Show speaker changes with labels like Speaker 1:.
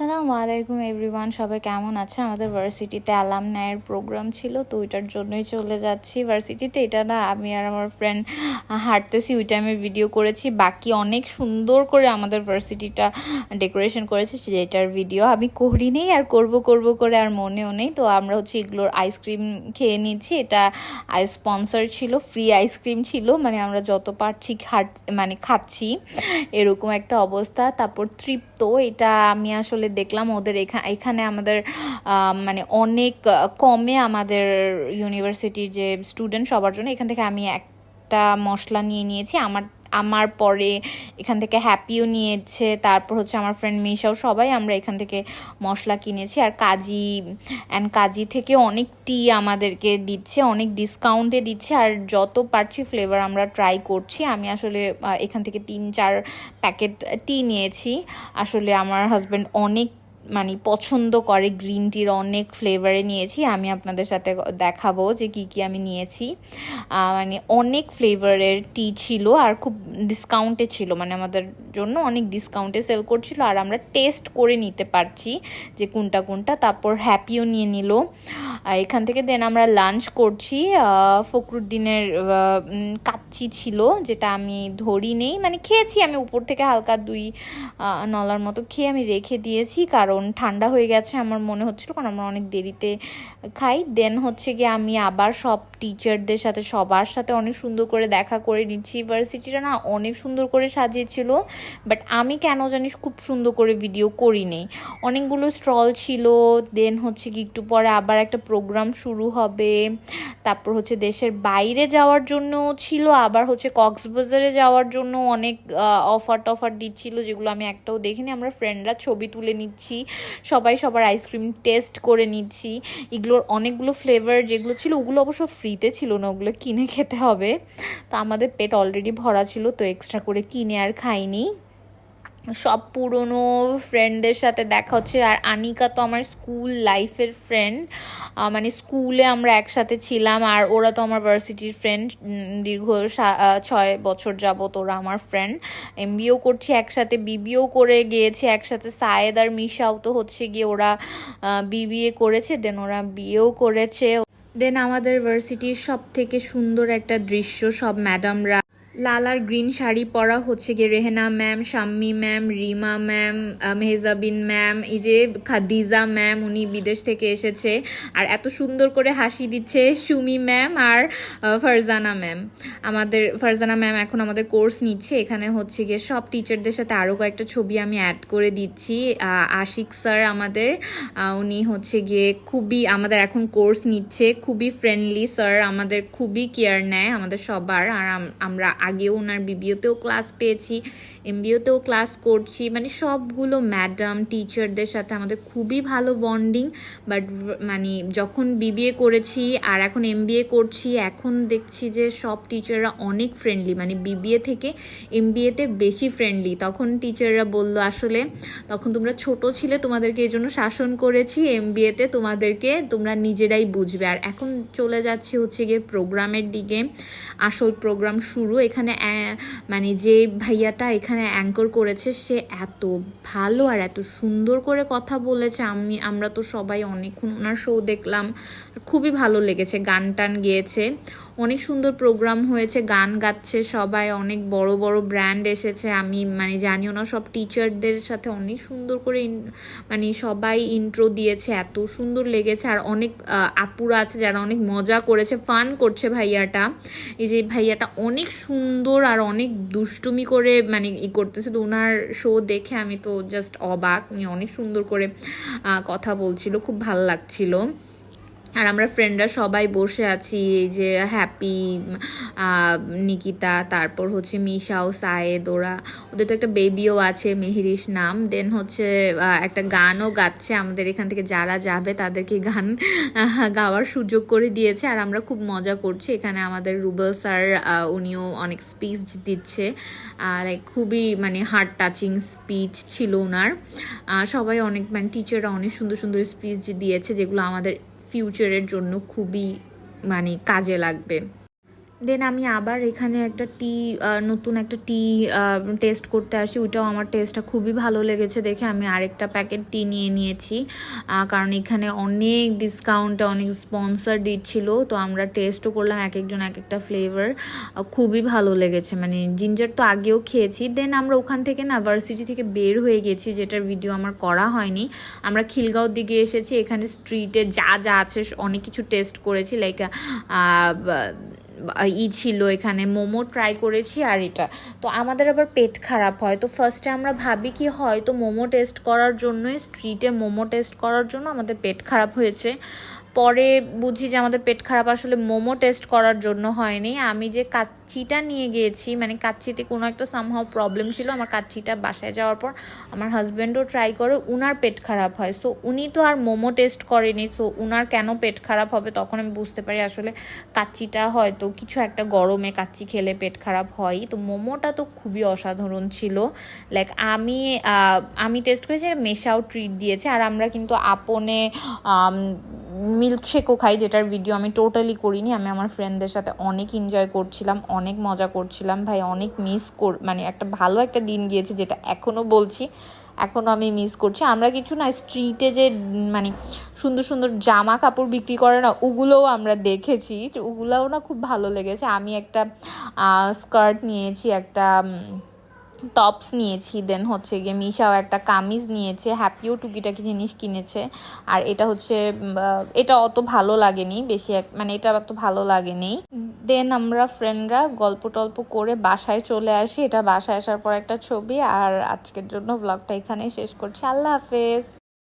Speaker 1: আসসালামু আলাইকুম এভরিওয়ান, সবাই কেমন আছেন আমাদের ভার্সিটিতে অ্যালাম নায়ের প্রোগ্রাম ছিল, তো ওইটার জন্যই চলে যাচ্ছি। ভার্সিটিতে এটা না, আমি আর আমার ফ্রেন্ড হাঁটতেছি, ওই টাইমে ভিডিও করেছি। বাকি অনেক সুন্দর করে আমাদের ভার্সিটিটা ডেকোরেশন করেছে যেটার ভিডিও আমি করি নেই আর করব করব করে আর মনেও নেই। তো আমরা হচ্ছে এগুলোর আইসক্রিম খেয়ে নিচ্ছি। এটা স্পন্সর ছিল ফ্রি আইসক্রিম ছিল মানে আমরা যত পারছি খাট মানে খাচ্ছি, এরকম একটা অবস্থা। তারপর তৃপ্ত, এটা আমি আসলে দেখলাম ওদের এখানে এখানে আমাদের মানে অনেক কমে আমাদের ইউনিভার্সিটির যে স্টুডেন্ট সবার জন্য, এখান থেকে আমি একটা মশলা নিয়ে নিয়েছি। আমার আমার পরে এখান থেকে হ্যাপিও নিয়েছে, তারপর হচ্ছে আমার ফ্রেন্ড মিশাও সবাই আমরা এখান থেকে মশলা কিনেছি। আর কাজি অ্যান্ড কাজি থেকে অনেক টি আমাদেরকে দিচ্ছে, অনেক ডিসকাউন্টে দিচ্ছে। আর যত পারছি ফ্লেভার আমরা ট্রাই করছি। আমি আসলে এখান থেকে তিন, চার প্যাকেট টি নিয়েছি। আসলে আমার হাজব্যান্ড অনেক মানে পছন্দ করে গ্রিন টির অনেক ফ্লেভারে নিয়েছি। আমি আপনাদের সাথে দেখাবো যে কি কি আমি নিয়েছি। মানে অনেক ফ্লেভারের টি ছিল আর খুব ডিসকাউন্টে ছিল। মানে আমাদের জন্য অনেক ডিসকাউন্টে সেল করছিল আর আমরা টেস্ট করে নিতে পারছি যে কোনটা কোনটা। তারপর হ্যাপিও নিয়ে নিল। এখান থেকে দেন আমরা লাঞ্চ করছি ফখরুদ্দিনের কাচ্চি ছিল, যেটা আমি ধরি নেই মানে খেয়েছি, আমি উপর থেকে হালকা দুই নলার মতো খেয়ে আমি রেখে দিয়েছি, কারণ কারণ ঠান্ডা হয়ে গেছে আমার মনে হচ্ছিল, কারণ আমরা অনেক দেরিতে খাই। দেন হচ্ছে গিয়ে আমি আবার সব টিচারদের সাথে, সবার সাথে অনেক সুন্দর করে দেখা করে নিচ্ছি। ইউনিভার্সিটিটা না অনেক সুন্দর করে সাজিয়েছিল বাট আমি কেন জানিস খুব সুন্দর করে ভিডিও করি নেই অনেকগুলো স্টল ছিল দেন হচ্ছে কি একটু পরে আবার একটা প্রোগ্রাম শুরু হবে, তারপর হচ্ছে দেশের বাইরে যাওয়ার জন্য ছিল, আবার হচ্ছে কক্সবাজারে যাওয়ার জন্য অনেক অফার টফার দিচ্ছিল, যেগুলো আমি একটাও দেখিনি, আমরা ফ্রেন্ডরা ছবি তুলে নিচ্ছি, সবাই সবার আইসক্রিম টেস্ট করে নিচ্ছি, এগুলোর অনেকগুলো ফ্লেভার যেগুলো ছিল, ওগুলো অবশ্য ফ্রিতে ছিল না, ওগুলো কিনে খেতে হবে, তো আমাদের পেট অলরেডি ভরা ছিল, তো এক্সট্রা করে কিনে আর খাইনি। সব পুরনো ফ্রেন্ডদের সাথে দেখা হচ্ছে। আর আনিকা তো আমার স্কুল লাইফের ফ্রেন্ড মানে স্কুলে আমরা একসাথে ছিলাম আর ওরা তো আমার ভার্সিটির ফ্রেন্ড দীর্ঘ ছয় বছর যাবত ওরা আমার ফ্রেন্ড এম এমবিও করছি একসাথে বিবিও করে গিয়েছে একসাথে। সায়েদ আর মিশাও তো হচ্ছে গিয়ে ওরা বিবিএ করেছে দেন ওরা বিয়েও করেছে। দেন আমাদের ভার্সিটির সব থেকে সুন্দর একটা দৃশ্য সব ম্যাডামরা লাল আর গ্রিন শাড়ি পরা হচ্ছে গিয়ে Rehena ma'am, Shammi ma'am, Rima ma'am Mehjabin ma'am, এই যে খাদিজা ম্যাম, উনি বিদেশ থেকে এসেছে। আর এত সুন্দর করে হাসি দিচ্ছে সুমি ম্যাম আর ফারজানা ম্যাম। আমাদের, ফারজানা ম্যাম এখন আমাদের কোর্স নিচ্ছে। এখানে হচ্ছে গিয়ে সব টিচারদের সাথে আরও কয়েকটা ছবি আমি অ্যাড করে দিচ্ছি। আশিক স্যার আমাদের উনি হচ্ছে গিয়ে খুবই আমাদের এখন কোর্স নিচ্ছে। খুবই ফ্রেন্ডলি স্যার, আমাদের খুবই কেয়ার নেয় আমাদের সবার। আর আমরা আগেও ওনার বিবিওতেও ক্লাস পেয়েছি এমবিওতেও ক্লাস করছি মানে সবগুলো ম্যাডাম টিচারদের সাথে আমাদের খুবই ভালো বন্ডিং বাট মানে যখন বিবিএ করেছি আর এখন এমবিএ করছি, এখন দেখছি যে সব টিচাররা অনেক ফ্রেন্ডলি মানে বিবিএ থেকে এমবিএতে বেশি ফ্রেন্ডলি তখন টিচাররা বলল, আসলে তখন তোমরা ছোট ছিলে, তোমাদেরকে এই জন্য শাসন করেছি এমবিএতে তোমাদেরকে তোমরা নিজেরাই বুঝবে। আর এখন চলে যাচ্ছি হচ্ছে গিয়ে প্রোগ্রামের দিকে। আসল প্রোগ্রাম শুরু এখানে মানে যে ভাইয়াটা এখানে অ্যাঙ্কর করেছে, সে এত ভালো আর এত সুন্দর করে কথা বলেছে। আমি, আমরা তো সবাই অনেকক্ষণ ওনার শো দেখলাম। খুবই ভালো লেগেছে গান টান গিয়েছে। অনেক সুন্দর প্রোগ্রাম হয়েছে, গান গাচ্ছে সবাই, অনেক বড় বড় ব্র্যান্ড এসেছে। আমি মানে জানিও না, সব টিচারদের সাথে অনেক সুন্দর করে মানে সবাই ইন্ট্রো দিয়েছে, এত সুন্দর লেগেছে। আর অনেক আপুরা আছে যারা অনেক মজা করেছে ফান করছে ভাইয়াটা। এই যে ভাইয়াটা অনেক সুন্দর আর অনেক দুষ্টুমি করে মানে ই করতেছে। তো ওনার শো দেখে আমি তো জাস্ট অবাক অনেক সুন্দর করে কথা বলছিল, খুব ভালো লাগছিল। আর আমরা ফ্রেন্ডরা সবাই বসে আছি, এই যে হ্যাপি নিকিতা, তারপর হচ্ছে মিশাও, সায়েদ, ওরা, ওদের তো একটা বেবিও আছে মেহিরিস নাম দেন হচ্ছে একটা গানও গাচ্ছে আমাদের এখান থেকে, যারা যাবে তাদেরকে গান গাওয়ার সুযোগ করে দিয়েছে, আর আমরা খুব মজা করছি, এখানে আমাদের রুবেল স্যার উনিও অনেক স্পিচ দিচ্ছে লাইক খুবই মানে হার্ট টাচিং স্পিচ ছিল ওনার সবাই অনেক মানে টিচাররা অনেক সুন্দর সুন্দর স্পিচ দিয়েছে, যেগুলো আমাদের ফিউচারের জন্য খুবই মানে কাজে লাগবে। দেন আমি আবার এখানে একটা টি নতুন একটা টি টেস্ট করতে আসি। ওইটাও আমার টেস্টটা খুবই ভালো লেগেছে দেখে। আমি আরেকটা প্যাকেট টি নিয়ে নিয়েছি। কারণ এখানে অনেক ডিসকাউন্টে অনেক স্পন্সর দিচ্ছিল। তো আমরা টেস্টও করলাম এক একজন, এক একটা ফ্লেভার খুবই ভালো লেগেছে। মানে জিঞ্জার তো আগেও খেয়েছি। দেন আমরা ওখান থেকে না ভার্সিটি থেকে বের হয়ে গেছি, যেটার ভিডিও আমার করা হয়নি। আমরা খিলগাঁওর দিকে এসেছি। এখানে স্ট্রিটে যা যা আছে, অনেক কিছু টেস্ট করেছি। লাইক ই ছিল এখানে, মোমো ট্রাই করেছি আর এটা। তো আমাদের আবার পেট খারাপ হয়। তো ফার্স্টে আমরা ভাবি কি হয় তো মোমো টেস্ট করার জন্যই স্ট্রিটে মোমো টেস্ট করার জন্য আমাদের পেট খারাপ হয়েছে। পরে বুঝি যে আমাদের পেট খারাপ, আসলে মোমো টেস্ট করার জন্য হয়নি। আমি যে কাচ্চিটা নিয়ে গিয়েছি মানে কাচ্চিতে কোনো একটা সামহাও প্রবলেম ছিল, আমার কাচ্চিটা বাসায় যাওয়ার পর আমার হাজব্যান্ডও ট্রাই করে, উনার পেট খারাপ হয়। সো উনি তো আর মোমো টেস্ট করেনি সো উনার কেন পেট খারাপ হবে তখন আমি বুঝতে পারি, আসলে কাচ্চিটা হয়তো কিছু একটা গরমে কাচ্চি খেলে পেট খারাপ হয়। তো মোমোটা তো খুবই অসাধারণ ছিল। লাইক আমি আমি টেস্ট করেছি মেশাও ট্রিট দিয়েছে, আর আমরা কিন্তু আপনে মিল্কশেকও খাই, যেটার ভিডিও আমি টোটালি করিনি। আমি আমার ফ্রেন্ডদের সাথে অনেক এনজয় করছিলাম, অনেক মজা করছিলাম। ভাই, অনেক মিস কর মানে একটা ভালো একটা দিন গিয়েছে, যেটা এখনও বলছি। এখনও আমি মিস করছি। আমরা কিছু না স্ট্রিটে যে মানে সুন্দর সুন্দর জামা কাপড় বিক্রি করে না, ওগুলোও আমরা দেখেছি। ওগুলোও না খুব ভালো লেগেছে। আমি একটা স্কার্ট নিয়েছি, একটা টপস নিয়েছি দেন হচ্ছে গিয়ে মিশাও একটা কামিজ নিয়েছে হ্যাপিও টুকিটাকি জিনিস কিনেছে। আর এটা হচ্ছে এটা অত ভালো লাগেনি, বেশি এক মানে এটা অত ভালো লাগেনি। দেন আমরা ফ্রেন্ডরা গল্প টল্প করে বাসায় চলে আসি। এটা বাসায় আসার পর একটা ছবি, আর আজকের জন্য ব্লগটা এখানে শেষ করছি। আল্লাহ হাফেজ!